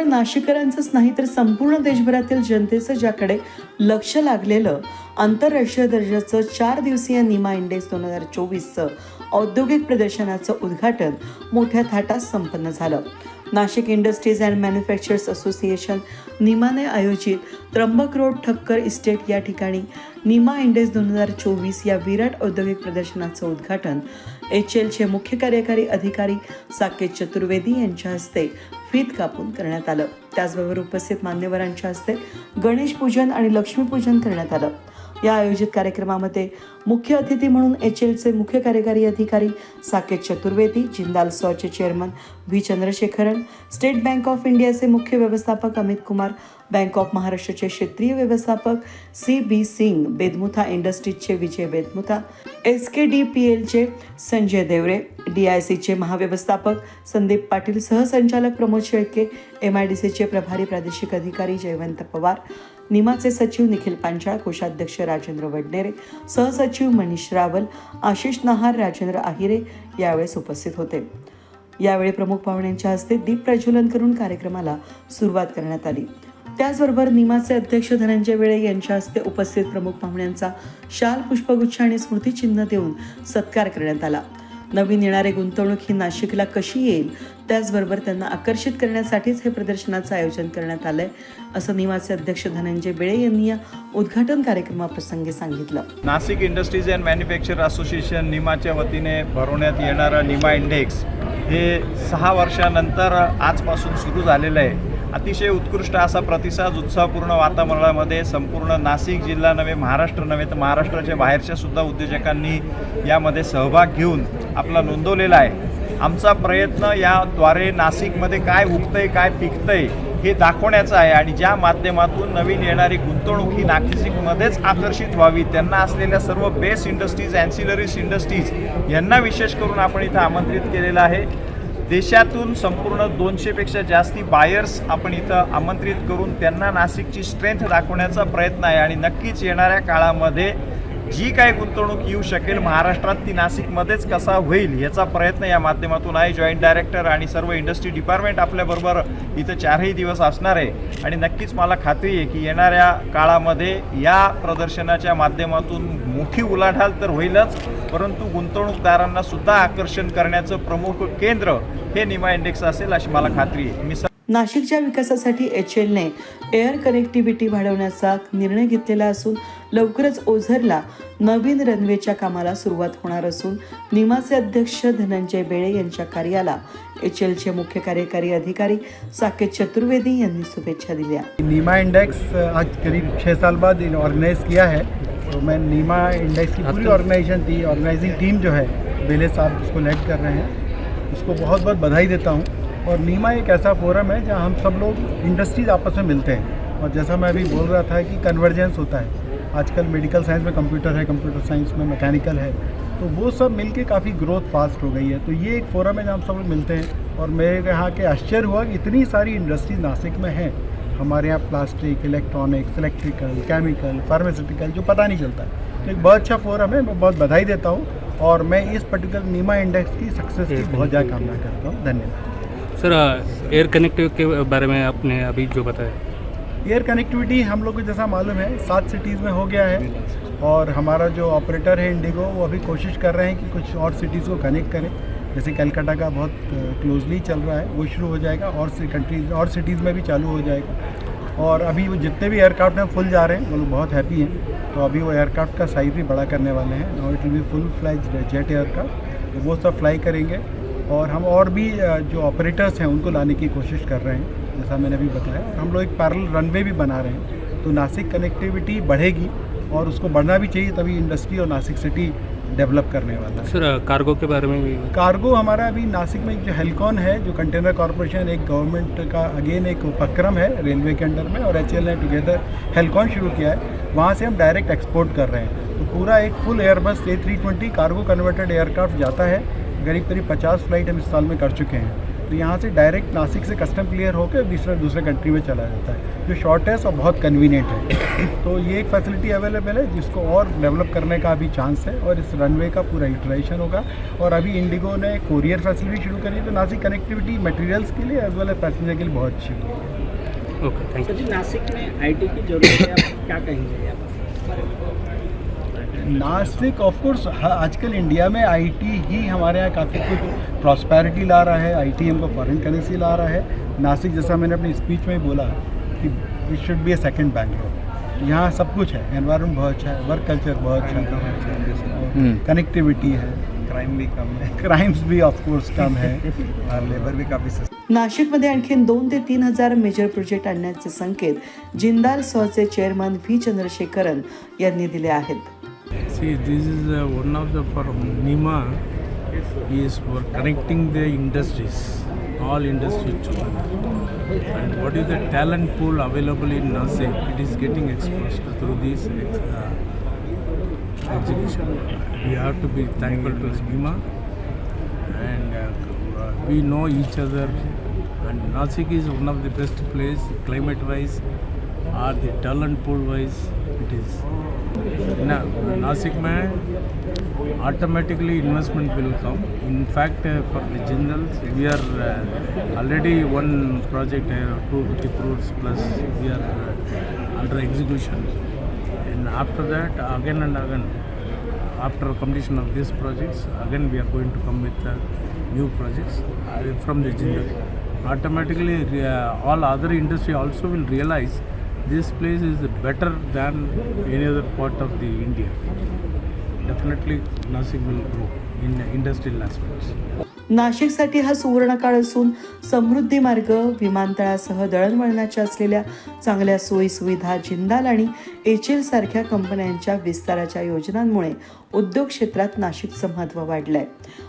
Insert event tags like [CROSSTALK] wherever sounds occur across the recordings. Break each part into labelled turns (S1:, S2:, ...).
S1: केवळ नाशिकरांचंच नाही तर संपूर्ण देशभरातील जनतेचं ज्याकडे लक्ष लागलेलं आंतरराष्ट्रीय दर्जाचं चार दिवसीय निमा इंडेक्स दोन हजार चोवीसचं औद्योगिक प्रदर्शनाचं उद्घाटन मोठ्या थाटात संपन्न झालं. Nashik industries and manufacturers association निमाने आयोजित त्र्यंबक रोड ठक्कर इस्टेट या ठिकाणी निमा इंडेक्स दोन हजार चोवीस या विराट औद्योगिक प्रदर्शनाचं उद्घाटन एच एलचे मुख्य कार्यकारी अधिकारी साकेत चतुर्वेदी यांच्या हस्ते फीत कापून करण्यात आलं. त्याचबरोबर उपस्थित मान्यवरांच्या हस्ते गणेश पूजन आणि लक्ष्मीपूजन करण्यात आलं. या आयोजित कार्यक्रमामध्ये मुख्य अतिथी म्हणून एच एलचे मुख्य कार्यकारी अधिकारी Saket Chaturvedi Jindal सॉचे chairman V. Chandrasekharan State Bank of इंडियाचे मुख्य व्यवस्थापक अमित कुमार बँक ऑफ महाराष्ट्राचे क्षेत्रीय व्यवस्थापक C. B. Singh Bedmutha इंडस्ट्रीजचे Vijay Bedmutha S K D P एलचे संजय देवरे डी आय सीचे महाव्यवस्थापक संदीप पाटील सहसंचालक Pramod Shelke M I D सीचे प्रभारी प्रादेशिक अधिकारी जयवंत पवार निमाचे सचिव निखिल पांचाळ कोषाध्यक्ष राजेंद्र वडनेरे सहसचिव मनीष रावल आशिष नहार राजेंद्र आहिरे यावेळेस उपस्थित होते. यावेळी प्रमुख पाहुण्यांच्या हस्ते दीप प्रज्वलन करून कार्यक्रमाला सुरुवात करण्यात आली. त्याचबरोबर निमाचे अध्यक्ष धनंजय वेळे यांच्या हस्ते उपस्थित प्रमुख पाहुण्यांचा शाल पुष्पगुच्छ आणि स्मृतिचिन्ह देऊन सत्कार करण्यात आला. नवीन येणारे गुंतवणूक ही नाशिकला कशी येईल त्याचबरोबर त्यांना आकर्षित करण्यासाठीच हे प्रदर्शनाचं आयोजन करण्यात आलंय असं निमाचे अध्यक्ष धनंजय बेळे यांनी या उद्घाटन कार्यक्रमाप्रसंगी सांगितलं.
S2: Nashik industries and manufacture association निमाच्या वतीने भरवण्यात येणारं निमा इंडेक्स हे सहा वर्षानंतर आजपासून सुरू झालेलं आहे. अतिशय उत्कृष्ट असा प्रतिसाद उत्साहपूर्ण वातावरणामध्ये संपूर्ण नाशिक जिल्हा नव्हे महाराष्ट्र नव्हे तर महाराष्ट्राच्या बाहेरच्या सुद्धा उद्योजकांनी यामध्ये सहभाग घेऊन आपला नोंदवलेला आहे. आमचा प्रयत्न याद्वारे नाशिकमध्ये काय उगतंय काय पिकतंय हे दाखवण्याचं आहे आणि ज्या माध्यमातून नवीन येणारी गुंतवणूक ही नाशिकमध्येच आकर्षित व्हावी त्यांना असलेल्या सर्व बेस्ट इंडस्ट्रीज अँसिलरीज इंडस्ट्रीज यांना विशेष करून आपण इथं आमंत्रित केलेलं आहे. देशातून संपूर्ण दोनशेपेक्षा जास्ती बायर्स आपण इथं आमंत्रित करून त्यांना नाशिकची स्ट्रेंथ दाखवण्याचा प्रयत्न आहे. आणि नक्कीच येणाऱ्या काळामध्ये जी काय गुंतवणूक येऊ शकेल महाराष्ट्रात ती नाशिकमध्येच कसा होईल याचा प्रयत्न या माध्यमातून आहे. जॉईंट डायरेक्टर आणि सर्व इंडस्ट्री डिपार्टमेंट आपल्याबरोबर इथं चारही दिवस असणार आहे. आणि नक्कीच मला खात्री आहे की येणाऱ्या काळामध्ये या प्रदर्शनाच्या माध्यमातून मोठी उलाढाल तर होईलच. परंतु गुंतवणूकदारांना सुद्धा आकर्षण करण्याचं प्रमुख केंद्र हे निमा इंडेक्स असेल अशी मला खात्री आहे. मी
S1: नाशिकच्या विकासासाठी एच एलने एअर कनेक्टिव्हिटी वाढवण्याचा निर्णय घेतलेला असून लवकरच ओझरला नवीन रनवेच्या कामाला सुरुवात होणार असून निमाचे अध्यक्ष धनंजय बेळे यांच्या कार्याला एच एलचे मुख्य कार्यकारी अधिकारी साकेत चतुर्वेदी यांनी शुभेच्छा दिल्या.
S3: नीमा इंडेक्स आज करीब छः साल बाद ऑर्गेनाइज किया है। तो मैं नीमा इंडेक्स की पूरी ऑर्गेनाइजेशन थी ऑर्गेनाइजिंग टीम जो है बेले साहब उसको लेड कर रहे हैं। उसको बहुत बहुत बधाई देता हूँ। और नीमा एक ऐसा फोरम है जहाँ हम सब लोग इंडस्ट्रीज़ आपस में मिलते हैं। और जैसा मैं अभी बोल रहा था कि कन्वर्जेंस होता है। आजकल मेडिकल साइंस में कंप्यूटर है कंप्यूटर साइंस में मैकेनिकल है। तो वो सब मिलके काफ़ी ग्रोथ फास्ट हो गई है। तो ये एक फोरम है जहाँ हम सब लोग मिलते हैं। और मेरे यहाँ के आश्चर्य हुआ कि इतनी सारी इंडस्ट्रीज़ नासिक में हैं। हमारे यहाँ plastic electronics electrical chemical pharmaceutical जो पता नहीं चलता है। तो एक बहुत अच्छा फोरम है मैं बहुत बधाई देता हूँ और मैं इस पर्टिकुलर नीमा इंडेक्स की सक्सेस की बहुत ज़्यादा कामना करता हूँ। धन्यवाद।
S4: सर एयर कनेक्टिव के बारे में आपने अभी जो बताया।
S3: एयर कनेक्टिविटी हम लोग को जैसा मालूम है सात सिटीज़ में हो गया है और हमारा जो ऑपरेटर है इंडिगो वो अभी कोशिश कर रहे हैं कि कुछ और सिटीज़ को कनेक्ट करें। जैसे कलकत्ता का बहुत क्लोजली चल रहा है, वो शुरू हो जाएगा और कंट्रीज़ और सिटीज़ में भी चालू हो जाएगा। और अभी वो जितने भी एयरक्राफ्ट हैं फुल जा रहे हैं, वो लोग बहुत हैप्पी हैं। तो अभी वो एयरक्राफ्ट का साइज़ भी बड़ा करने वाले हैं और it will be full flies jet aircraft वो सब फ्लाई करेंगे और हम और भी जो ऑपरेटर्स हैं, उनको लाने की कोशिश कर रहे हैं, जैसा मैंने अभी बताया। हम लोग एक पैरल रनवे भी बना रहे हैं तो नासिक कनेक्टिविटी बढ़ेगी और उसको बढ़ना भी चाहिए, तभी इंडस्ट्री और नासिक सिटी डेवलप करने वाला
S4: सर कार्गो के बारे में भी
S3: कार्गो हमारा अभी नासिक में एक जो हेलकॉन है जो कंटेनर कॉरपोरेशन एक गवर्नमेंट का अगेन एक उपक्रम है रेलवे के अंडर में और एच ने टुगेदर हेलकॉन शुरू किया है। वहाँ से हम डायरेक्ट एक्सपोर्ट कर रहे हैं। तो पूरा एक full Airbus A three twenty cargo converted aircraft जाता है। करीब करीब पचास फ़्लाइट हम इस साल में कर चुके हैं। तो यहाँ से डायरेक्ट नासिक से कस्टम क्लियर होकर दूसरे दूसरे कंट्री में चला जाता है जो शॉर्टेस्ट और बहुत कन्वीनियंट है। [COUGHS] तो ये एक फैसिलिटी अवेलेबल है जिसको और डेवलप करने का अभी चांस है और इस रनवे का पूरा यूटिलाइजेशन होगा। और अभी इंडिगो ने कोरियर फैसिलिटी शुरू करी है तो नासिक कनेक्टिविटी मटेरियल्स के लिए एज वेल एज पैसेंजर के लिए बहुत अच्छी हुई है
S4: okay thank
S5: you ji Nashik में आईटी की ज़रूरत है क्या कहेंगे? आप
S3: नासिक ऑफ़ कोर्स आजकल इंडिया में आईटी ही हमारे यहाँ काफ़ी कुछ प्रॉस्पेरिटी ला रहा है आईटी हमको फॉरेन करेंसी ला रहा है। नासिक जैसा मैंने अपनी स्पीच में ही बोला कि it should be a second Bangalore यहाँ सब कुछ है एनवायरनमेंट बहुत अच्छा है वर्क कल्चर बहुत अच्छा है। कनेक्टिविटी है।
S2: क्राईम बी कम आहे
S3: क्राइम्स भी ऑफ़ कोर्स कम है। [LAUGHS]
S2: और लेबर बी काफ़ी सस्ता।
S1: नाशिकमध्ये आणखीन दोन ते तीन हज़ार मेजर प्रोजेक्ट आणण्याचे संकेत जिंदाल सॉचे चेअरमन व्ही. चंद्रशेखरन यांनी दिले आहेत.
S6: See, this is uh, one of the for NIMA is for connecting the industries, all industries together. And what is the talent pool available in Nasik? It is getting exposed through this uh, execution. We have to be thankful to NIMA, and uh, we know each other. And Nasik is one of the best place, climate-wise, or the talent pool-wise. It is. Nasik mein automatically investment will come. In fact, uh, for the general, we are uh, already one project, uh, 250 crores plus, we are uh, under execution. And after that, again and again, after completion of these projects, again we are going to come with uh, new projects uh, from the general. Automatically, uh, all other industry also will realize this place is better than any other part of the India. Definitely Nasik will grow in industrial aspects.
S1: नाशिकसाठी हा सुवर्ण काळ असून समृद्धी मार्ग विमानतळासह दळणवळणाच्या असलेल्या चांगल्या सोयी सुविधा जिंदाल आणि एच एल सारख्या कंपन्यांच्या विस्ताराच्या योजनांमुळे उद्योग क्षेत्रात नाशिकचं महत्त्व वाढलंय.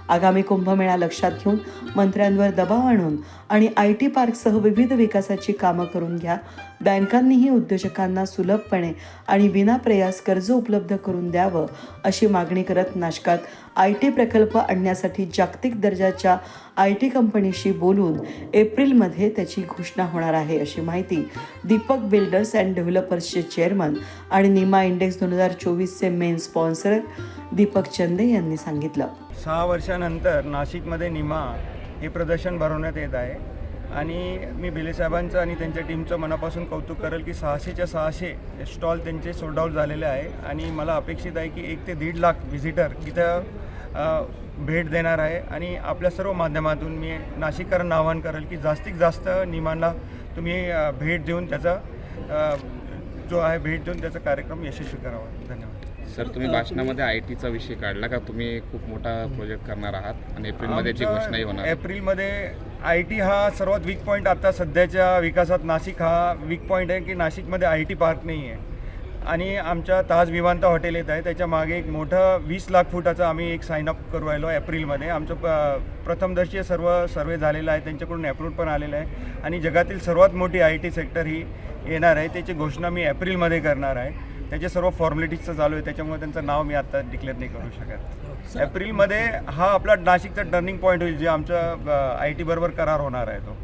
S1: आगामी कुंभमेळा लक्षात घेऊन मंत्र्यांवर दबाव आणून आणि आय टी पार्कसह विविध विकासाची कामं करून घ्या बँकांनीही उद्योजकांना सुलभपणे आणि विनाप्रयास कर्ज उपलब्ध करून द्यावं अशी मागणी करत नाशकात आय टी प्रकल्प आणण्यासाठी जागतिक दर्जाच्या आय टी कंपनीशी बोलून एप्रिलमध्ये त्याची घोषणा होणार आहे अशी माहिती दीपक बिल्डर्स अँड डेव्हलपर्सचे चेअरमन आणि निमा इंडेक्स दोन हजार चोवीसचे मेन स्पॉन्सर दीपक चंदे यांनी सांगितलं.
S7: सहा वर्षानंतर नाशिकमध्ये निमा हे प्रदर्शन भरवण्यात येत आहे. आणि मी बिलेसाहेबांचं आणि त्यांच्या टीमचं मनापासून कौतुक करेल की सहाशेच्या सहाशे स्टॉल त्यांचे सोल्ड आउट झालेले आहे. आणि मला अपेक्षित आहे की एक ते दीड लाख व्हिजिटर इथं भेट देणार आहे. आणि आपल्या सर्व माध्यमातून मी नाशिककरांना आवाहन करेल की जास्तीत जास्त निमांना तुम्ही भेट देऊन त्याचा जो आहे भेट देऊन त्याचा कार्यक्रम यशस्वी करावा. धन्यवाद.
S8: सर तुम्ही भाषणामध्ये आय टीचा विषय काढला का? तुम्ही खूप मोठा प्रोजेक्ट करणार आहात आणि एप्रिलमध्ये
S7: आमचं
S8: घोषणाही होणार.
S7: एप्रिलमध्ये आय टी हा सर्वात वीक पॉईंट आता सध्याच्या विकासात. नाशिक हा वीक पॉईंट आहे की नाशिकमध्ये आय टी पार्क नाही आहे आणि आमच्या ताज विमानतळ हॉटेल येत आहे. त्याच्यामागे एक मोठं वीस लाख फुटाचं आम्ही एक साईन अप करू राहिलो एप्रिलमध्ये. आमचं प प्रथमदर्शीय सर्व सर्वे झालेलं आहे. त्यांच्याकडून अप्रूव्ह पण आलेलं आहे. आणि जगातील सर्वात मोठी आय टी सेक्टर ही येणार आहे. त्याची घोषणा मी एप्रिलमध्ये करणार आहे. त्याचे सर्व फॉर्मॅलिटीजचं चालू आहे. त्याच्यामुळे त्यांचं नाव मी आता डिक्लेअर नाही करू शकत. एप्रिलमध्ये हा आपला नाशिकचा टर्निंग पॉईंट होईल. जे आमचं आय टी बरोबर करार होणार आहे तो.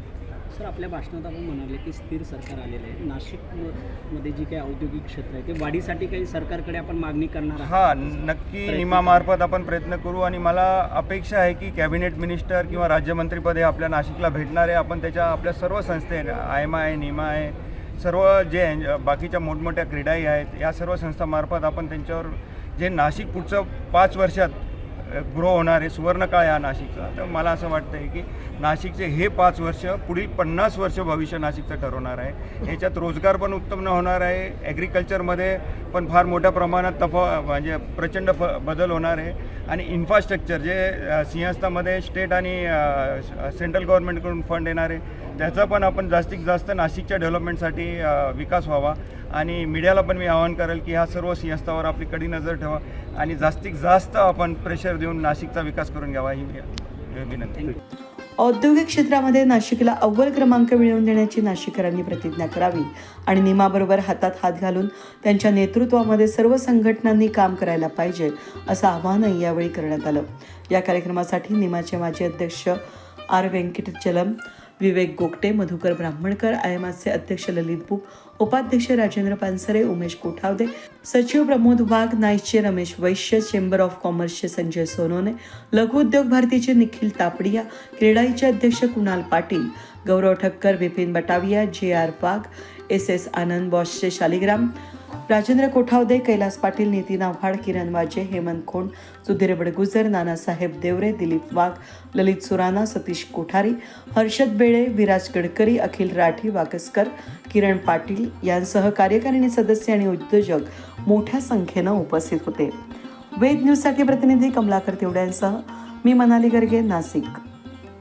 S5: सर आपल्या भाषणात आपण म्हणाले की स्थिर सरकार आलेलं आहे. नाशिक म- मध्ये जी काही औद्योगिक क्षेत्र आहे ते वाढीसाठी काही सरकारकडे आपण मागणी करणार
S7: हा नक्की निमामार्फत आपण प्रयत्न करू आणि मला अपेक्षा आहे की कॅबिनेट मिनिस्टर किंवा राज्यमंत्रीपद हे आपल्या नाशिकला भेटणार आहे. आपण त्याच्या आपल्या सर्व संस्थे आय एम आय निमा आहे सर्व जे बाकीच्या मोठमोठ्या क्रीडाही आहेत या सर्व संस्थांमार्फत आपण त्यांच्यावर जे नाशिक पुढचं पाच वर्षात ग्रो होणार आहे सुवर्णकाळ या नाशिकचा. तर मला असं वाटतं आहे की नाशिकचे हे पाच वर्ष पुढील पन्नास वर्ष भविष्य नाशिकचं ठरवणार आहे. याच्यात रोजगार पण उत्पन्न होणार आहे ॲग्रिकल्चरमध्ये पण फार मोठ्या प्रमाणात तफ म्हणजे प्रचंड फ बदल होणार आहे. आणि इन्फ्रास्ट्रक्चर जे सिंहस्थामध्ये स्टेट आणि सेंट्रल गव्हर्नमेंटकडून फंड येणार आहे त्याचा पण आपण जास्तीत जास्त नाशिकच्या डेव्हलपमेंटसाठी विकास व्हावा. आणि मीडियाला पण मी आवाहन करेल की ह्या सर्व सिंहस्थावर आपली कडी नजर ठेवा आणि जास्तीत जास्त आपण प्रेशर देऊन नाशिकचा विकास करून घ्यावा ही विनंती.
S1: औद्योगिक क्षेत्रामध्ये नाशिकला अव्वल क्रमांक मिळवून देण्याची नाशिकरांनी प्रतिज्ञा करावी आणि निमाबरोबर हातात हात घालून त्यांच्या नेतृत्वामध्ये सर्व संघटनांनी काम करायला पाहिजे असं आवाहनही यावेळी करण्यात आलं. या कार्यक्रमासाठी निमाचे माजी अध्यक्ष आर व्यंकटचलम विवेक गोगटे मधुकर ब्राह्मणकर आयमाचे अध्यक्ष ललित बुक उपाध्यक्ष राजेंद्र पानसरे उमेश कोठावदे सचिव प्रमोद वाघ नाईकचे रमेश वैश्य चेंबर ऑफ कॉमर्सचे संजय सोनोने लघु उद्योग भारतीचे निखिल तापडिया क्रीडाईचे अध्यक्ष Kunal Patil Gaurav Thakkar Vipin Batavia J R Wagh S S Anand बॉसचे Shaligram Rajendra Kothawade Kailas Patil Nitin Awhad Kiran Waje Hemant खोंड सुधीर बडगुजर नानासाहेब देवरे दिलीप वाघ ललित सुराणा सतीश कोठारी हर्षद बेळे विराज गडकरी अखिल राठी वाकसकर किरण पाटील यांसह कार्यकारिणी सदस्य आणि उद्योजक मोठ्या संख्येनं उपस्थित होते. वेद न्यूजसाठी प्रतिनिधी कमलाकर तेवड्यांसह मी मनाली गर्गे नाशिक.